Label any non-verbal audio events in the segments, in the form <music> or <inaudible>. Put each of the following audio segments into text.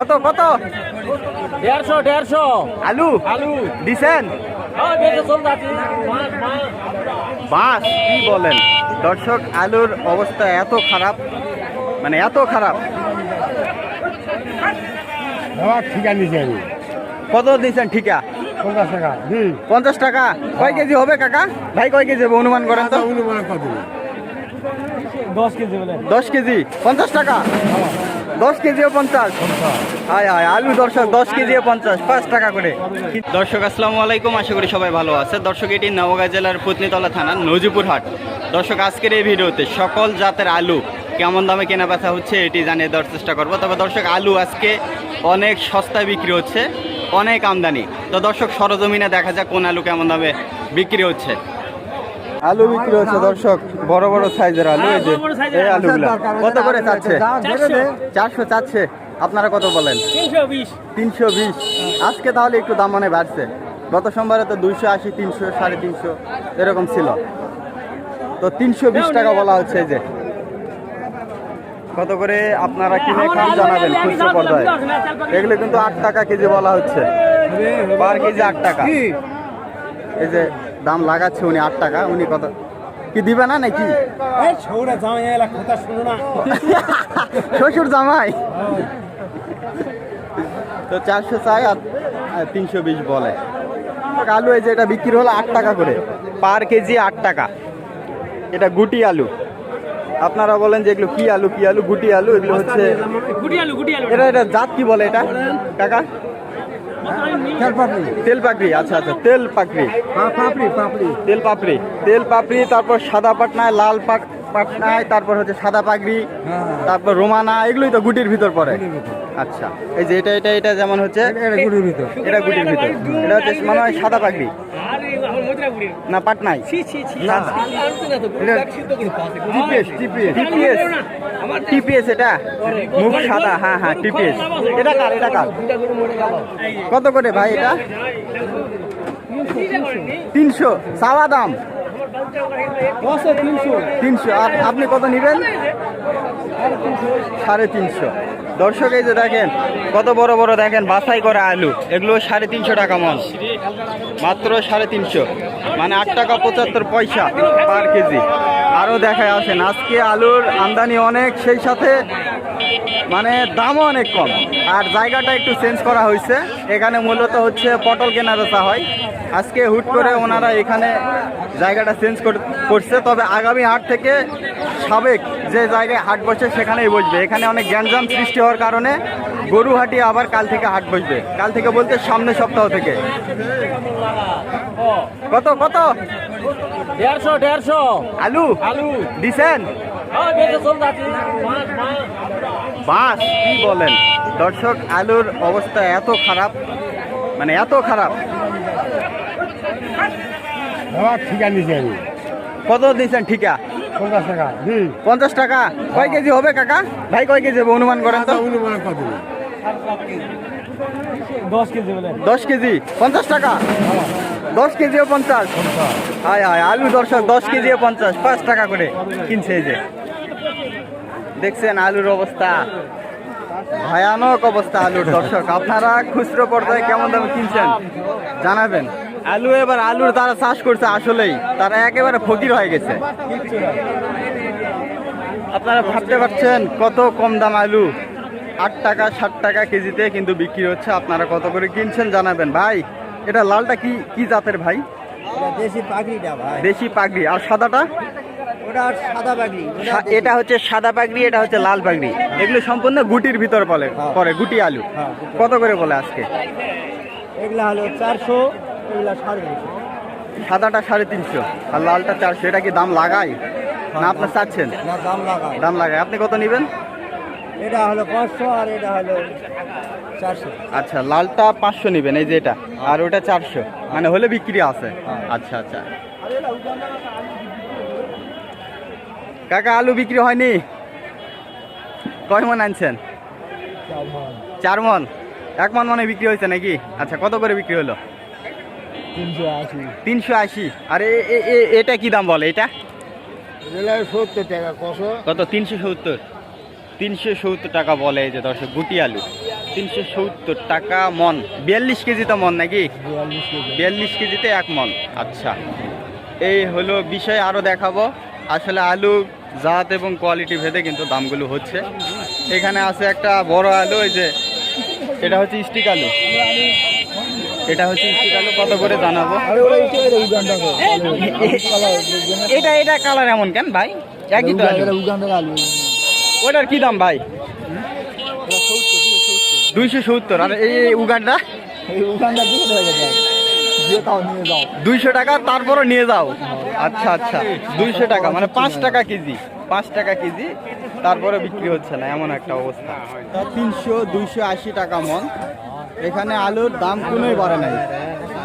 কত কত? দেড়শো দেড়শো। আলু? আলু। দিছেন হ্যাঁ বাস কি বলেন? দর্শক আলুর অবস্থা এত খারাপ মানে এত খারাপ। বাবা ঠিকা নিছি আমি কত দিয়েছেন ঠিকা? পঞ্চাশ টাকা পঞ্চাশ টাকা? কয় কেজি হবে কাকা? ভাই কয় কেজি হবে? অনুমান করেন তো। অনুমান কত দশ কেজি দশ কেজি? পঞ্চাশ টাকা? দশ কেজিও পঞ্চাশ। হায় হায়, আলু দর্শক, দশ কেজিও পঞ্চাশ, পাঁচ টাকা করে। দর্শক, আসসালামু আলাইকুম, আশা করি সবাই ভালো আছে দর্শক, এটি নওগাঁ জেলার পত্নীতলা থানার নজিপুর হাট দর্শক, আজকের এই ভিডিওতে সকল জাতের আলু কেমন দামে কেনা বেচা হচ্ছে এটি জানিয়ে দেওয়ার চেষ্টা করব। তবে দর্শক, আলু আজকে অনেক সস্তায় বিক্রি হচ্ছে, অনেক আমদানি। তো দর্শক, সরজমিনে দেখা যাক কোন আলু কেমন দামে বিক্রি হচ্ছে। আলু বিক্রি হচ্ছে দর্শক বড় বড় সাইজের আলু এই যে এই আলুগুলো। কত করে চাচ্ছে? চারশো। চাচ্ছে। আপনারা কত বলেন? তিনশো বিশ। আজকে তাহলে একটু দাম মনে বাড়ছে। গত সোমবারে তো দুইশো আশি তিনশো সাড়ে তিনশো এরকম ছিল। তো তিনশো বিশ টাকা বলা হচ্ছে এই যে। কত করে আপনারা কিনে খান জানাবেন খুচরো পর্যায়ে এগুলো কিন্তু আট টাকা কেজি বলা হচ্ছে। পার কেজি আট টাকা। এই যে দাম লাগাচ্ছে উনি আট টাকা উনি কত? কি দিবে না নাকি? <laughs> শ্বশুর জামাই? তো চারশো চাই আর তিনশো বিশ বলে। আলু এই যে এটা বিক্রি হলো আট টাকা করে। পার কেজি আট টাকা। এটা গুটি আলু। আপনারা বলেন যে এগুলো কি আলু কি আলু? গুটি আলু এগুলো হচ্ছে এটা এটা জাত কি বলে এটা? কাকা? পাপড়ি। তেল পাকড়ি আচ্ছা আচ্ছা তেল পাকড়ি পাপড়ি পাপড়ি। তেল পাপড়ি তেল পাপড়ি তারপর সাদা পাটনায় লাল পাট পাটনায় তারপর হচ্ছে সাদা পাগড়ি হ্যাঁ। তারপর রোমানা এগুলোই তো গুটির ভিতর পড়ে। আচ্ছা এই যে এটা এটা এটা যেমন হচ্ছে এটা গুটির ভিতর। এটা গুটির ভিতর। এটা হচ্ছে মানে সাদা পাগড়ি আরে আমার মজরা গুড়ি না পাটনাই ছি ছি ছি। না। আর তো না তো এটা সিদ্ধ করে পাশে। টিপিএস এটা? মুখ সাদা হ্যাঁ হ্যাঁ টিপিএস এটা কার এটা কার? কত করে ভাই এটা? তিনশো। চাওয়া দাম? তিনশো আপনি কত নেবেন? সাড়ে তিনশো। দর্শক এই যে দেখেন, কত বড় বড় দেখেন, বাছাই করা আলু। এগুলো সাড়ে তিনশো টাকা মন। মাত্র সাড়ে তিনশো। মানে আট টাকা পঁচাত্তর পয়সা পার কেজি। আরও দেখায় আসেন আজকে আলুর আমদানি অনেক, সেই সাথে মানে দামও অনেক কম। আর জায়গাটা একটু চেঞ্জ করা হয়েছে। এখানে মূলত হচ্ছে পটল কেনা বেচা হয়। আজকে হুট করে ওনারা এখানে জায়গাটা চেঞ্জ করছে। তবে আগামী হাট থেকে সাবেক যে জায়গায় হাট বসে সেখানেই বসবে। এখানে অনেক গ্যাঞ্জাম সৃষ্টি হওয়ার কারণে গরুহাটি আবার কাল থেকে হাট বসবে। কাল থেকে বলতে সামনের সপ্তাহ থেকে। কত কত? দেড়শো দেড়শো। আলু? আলু। দিছেন? হ্যাঁ বাস কি বলেন? দর্শক আলুর অবস্থা এত খারাপ মানে এত খারাপ। বাবা ঠিকা আমি কত দিয়েছেন ঠিকা? পঞ্চাশ টাকা পঞ্চাশ টাকা। কয় কেজি হবে কাকা? ভাই কয় কেজি হবে? অনুমান করেন তো। অনুমান কত দশ কেজি দশ কেজি। পঞ্চাশ টাকা? দশ কেজিও পঞ্চাশ? হায় হায় আলু দর্শক দশ কেজিও পঞ্চাশ। পাঁচ টাকা করে কিনছে এই যে। দেখছেন আলুর অবস্থা? ভয়ানক অবস্থা আলুর দর্শক। আপনারা খুচরো পর্যায়ে কেমন দামে কিনছেন? জানাবেন। আলু এবার আলুর তারা চাষ করছে আসলেই। তারা একেবারে ফকির হয়ে গেছে। আপনারা ভাবতে পারছেন কত কম দাম আলু? আট টাকা ষাট টাকা কেজিতে কিন্তু বিক্রি হচ্ছে। আপনারা কত করে কিনছেন জানাবেন। ভাই এটা লালটা কি কি জাতের ভাই? দেশি ভাই। দেশি পাগড়ি। আর সাদাটা? এটা হচ্ছে সাদা পাগড়ি এটা হচ্ছে লাল পাগড়ি। এগুলো সম্পূর্ণ গুটির ভিতর বলে পরে গুটি আলু। হ্যাঁ, কত করে বলে আজকে? এগুলা হলো চারশো এগুলা সাড়ে তিনশো। সাদাটা সাড়ে তিনশো। আর লালটা চারশো। এটা কি দাম লাগাই? না আপনার চাচ্ছেন? না দাম লাগায় দাম লাগায় আপনি কত নেবেন? এটা হলো পাঁচশো আর এটা হলো চারশো। আচ্ছা লালটা পাঁচশো নেবেন এই যে এটা। আর ওটা চারশো। মানে হলে বিক্রি আছে। আচ্ছা আচ্ছা। কাকা আলু বিক্রি হয়নি? কয় মন আনছেন? চার মন। এক মন মানে বিক্রি হয়েছে নাকি? আচ্ছা কত করে বিক্রি হলো? তিনশো আশি। আর এটা কি দাম বলে এটা? সত্তর টাকা কত কত? তিনশো সত্তর। তিনশো সত্তর টাকা বলে এই যে দর্শক গুটি আলু। তিনশো সত্তর টাকা মন। বিয়াল্লিশ কেজি তো মন নাকি? বিয়াল্লিশ কেজিতে এক মন। আচ্ছা। এই হলো বিষয় আরও দেখাবো। আসলে আলু জাত এবং কোয়ালিটি ভেদে কিন্তু দামগুলো হচ্ছে। এখানে আছে একটা বড় আলু এই যে এটা হচ্ছে স্টিক আলু। এটা হচ্ছে কত করে জানাব? এটা এটা কালার এমন কেন ভাই? একই তো ওটার কি দাম ভাই? দুইশো সত্তর। আর এই উগানটা দুইশো টাকা তারপরও নিয়ে যাও। আচ্ছা আচ্ছা। দুইশো টাকা মানে পাঁচ টাকা কেজি। পাঁচ টাকা কেজি তারপরে বিক্রি হচ্ছে না এমন একটা অবস্থা। তিনশো দুইশো আশি টাকা মন। এখানে আলুর দাম কোনোই বাড়ে নাই।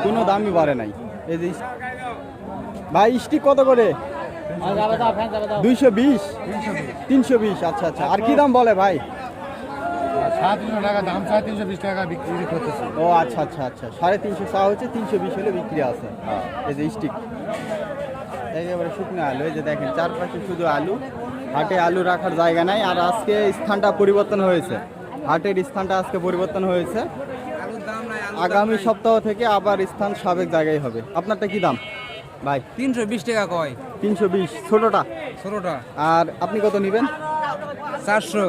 কোনো দামই বাড়ে নাই। এই যে ভাই স্টিক কত করে? দুইশো বিশ? তিনশো বিশ আচ্ছা আচ্ছা। আর কি দাম বলে ভাই? ও আচ্ছা আচ্ছা আচ্ছা। সাড়ে তিনশো চা হচ্ছে, তিনশো বিশ হলে বিক্রি আছে। এই যে স্টিক একেবারে শুকনো আলু, এই যে দেখেন, চারপাশে শুধু আলু। হাটে আলু রাখার জায়গা নাই। আর আজকে স্থানটা পরিবর্তন হয়েছে। হাটের স্থানটা আজকে পরিবর্তন হয়েছে। আগামী সপ্তাহ থেকে আবার স্থান সাবেক জায়গায় হবে। আপনারটা কি দাম? ভাই। তিনশো বিশ টাকা কয়? তিনশো বিশ। ছোটোটা? ষোলোটা আর আপনি কত নেবেন? চারশো।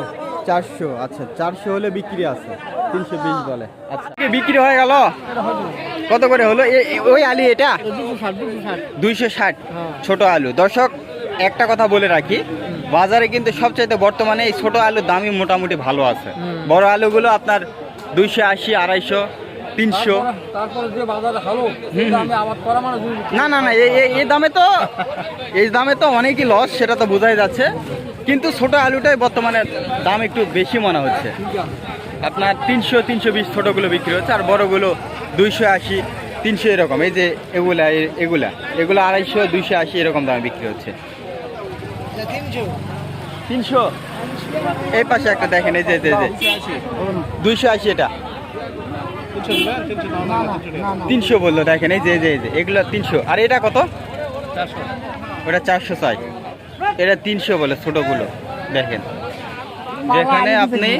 চারশো। আচ্ছা চারশো হলে বিক্রি আছে। তিনশো বিশ বলে। আচ্ছা। বিক্রি হয়ে গেল? কত করে হলো? ওই আলু এটা? দুইশো ষাট। ছোট আলু। দর্শক একটা কথা বলে রাখি বাজারে কিন্তু সবচাইতে বর্তমানে এই ছোট আলুর দামই মোটামুটি ভালো আছে। বড় আলুগুলো আপনার দুইশো আশি আড়াইশো। তিনশো। তারপরে যে বাজারে করা মানুষ না না না এই- দামে তো এই দামে তো অনেকই লস সেটা তো বোঝাই যাচ্ছে। কিন্তু ছোট আলুটাই বর্তমানে দাম একটু বেশি মনে হচ্ছে। আপনার তিনশো তিনশো বিশ ছোটোগুলো বিক্রি হচ্ছে আর বড়গুলো দুইশো আশি তিনশো এরকম। এই যে এগুলা এগুলা এগুলো আড়াইশো দুইশো আশি এরকম দামে বিক্রি হচ্ছে। তিনশো। এই পাশে একটা দেখেন এই যে এই এই যে। দুইশো আশি এটা। তিনশো বলল দেখেন এই যে যে এগুলো তিনশো। আর এটা কত? ওটা চারশো চাই এটা তিনশো বলে ছোটোগুলো দেখেন। যেখানে আপনি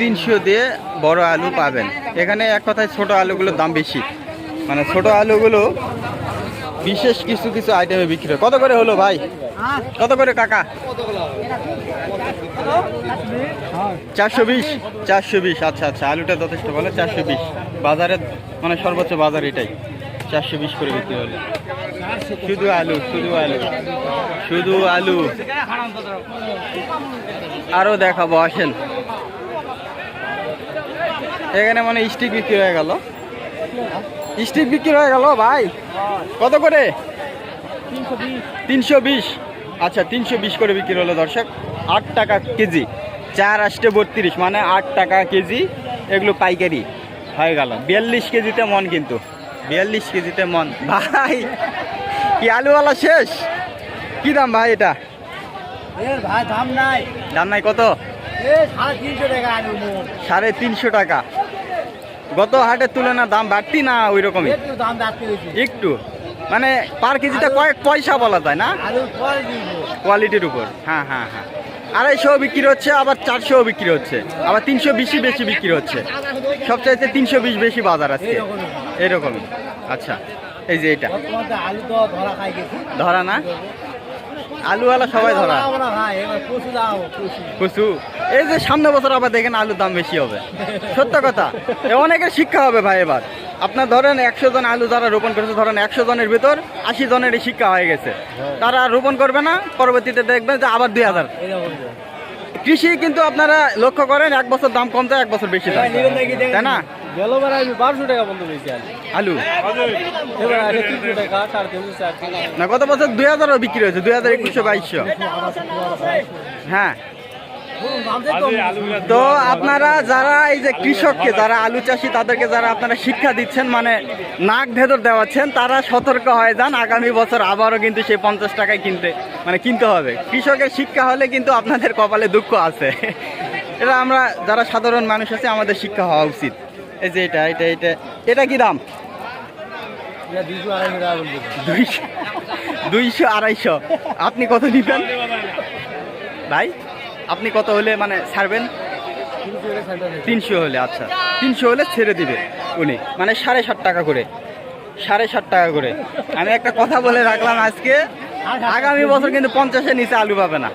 তিনশো দিয়ে বড় আলু পাবেন। এখানে এক কথায় ছোট আলুগুলোর দাম বেশি। মানে ছোট আলুগুলো বিশেষ কিছু কিছু আইটেমে বিক্রি কত করে হলো ভাই? কত করে কাকা চারশো বিশ চারশো বিশ। আচ্ছা আচ্ছা আলুটা যথেষ্ট ভালো, চারশো বিশ। বাজারে মানে সর্বোচ্চ বাজার এটাই। চারশো বিশ করে বিক্রি হলো। শুধু আলু শুধু আলু শুধু আলু। আরও দেখাবো, আসেন। এখানে মানে স্টিক বিক্রি হয়ে গেল। স্টিক বিক্রি হয়ে গেল ভাই। কত করে? তিনশো বিশ। আচ্ছা তিনশো বিশ করে বিক্রি হলো দর্শক। আট টাকা কেজি। চার আষ্টে বত্রিশ মানে আট টাকা কেজি। এগুলো পাইকারি হয়ে গেল। বিয়াল্লিশ কেজিতে মন কিন্তু। বিয়াল্লিশ কেজিতে মন। ভাই কি আলুওয়ালা শেষ? কি দাম ভাই এটা? ভাই দাম নাই। দাম নাই কত? সাড়ে তিনশো টাকা আলু মোট সাড়ে তিনশো টাকা গত হাটের তুলনায় দাম বাড়তি না ওই রকমই একটু? মানে পার কেজিতে কয়েক পয়সা বলা যায় না? কোয়ালিটির উপর। হ্যাঁ হ্যাঁ হ্যাঁ। আড়াইশো বিক্রি হচ্ছে আবার চারশো বিক্রি হচ্ছে আবার তিনশো বিশই বেশি বিক্রি হচ্ছে। সবচাইতে তিনশো বিশ বেশি বাজার আছে এরকমই আচ্ছা এই যে এটা। ধরা না? আলুওয়ালা সবাই ধরা। এবার কচু এই যে সামনে বছর আবার দেখেন আলুর দাম বেশি হবে। সত্য কথা। অনেকের শিক্ষা হবে ভাই এবার। আপনার ধরেন একশো জন আলু যারা রোপণ করেছে ধরেন একশো জনের ভিতর আশি জনের শিক্ষা হয়ে গেছে। তারা আর রোপণ করবে না পরবর্তীতে দেখবেন যে আবার দুই হাজার। কৃষি কিন্তু আপনারা লক্ষ্য করেন এক বছর দাম কম যায় এক বছর বেশি? তাই না? গেলবার আমি বারোশো টাকা বন্ধ পেয়েছি আলু? এবার আছে তিনশো টাকা সাড়ে তিনশো চারশো না গত বছর দুই হাজারও বিক্রি হয়েছে দুই হাজার একুশশো বাইশশো। হ্যাঁ। তো আপনারা যারা এই যে কৃষককে যারা আলু চাষি তাদেরকে যারা আপনারা শিক্ষা দিচ্ছেন মানে নাক ভেদর দেওয়াচ্ছেন তারা সতর্ক হয়ে যান। আগামী বছর আবারও কিন্তু সেই পঞ্চাশ টাকায় কিনতে মানে কিনতে হবে। কৃষকের শিক্ষা হলে কিন্তু আপনাদের কপালে দুঃখ আছে। এটা আমরা যারা সাধারণ মানুষ আছে আমাদের শিক্ষা হওয়া উচিত। এই যে এটা এটা এটা। এটা কি দাম? দুইশো আড়াইশো দুইশো দুইশো আড়াইশো। আপনি কত নিবেন? ভাই আপনি কত হলে মানে ছাড়বেন? তিনশো হলে আচ্ছা। তিনশো হলে ছেড়ে দিবে উনি। মানে সাড়ে সাত টাকা করে। সাড়ে সাত টাকা করে। আমি একটা কথা বলে রাখলাম আজকে। আগামী বছর কিন্তু পঞ্চাশের নিচে আলু পাবে না।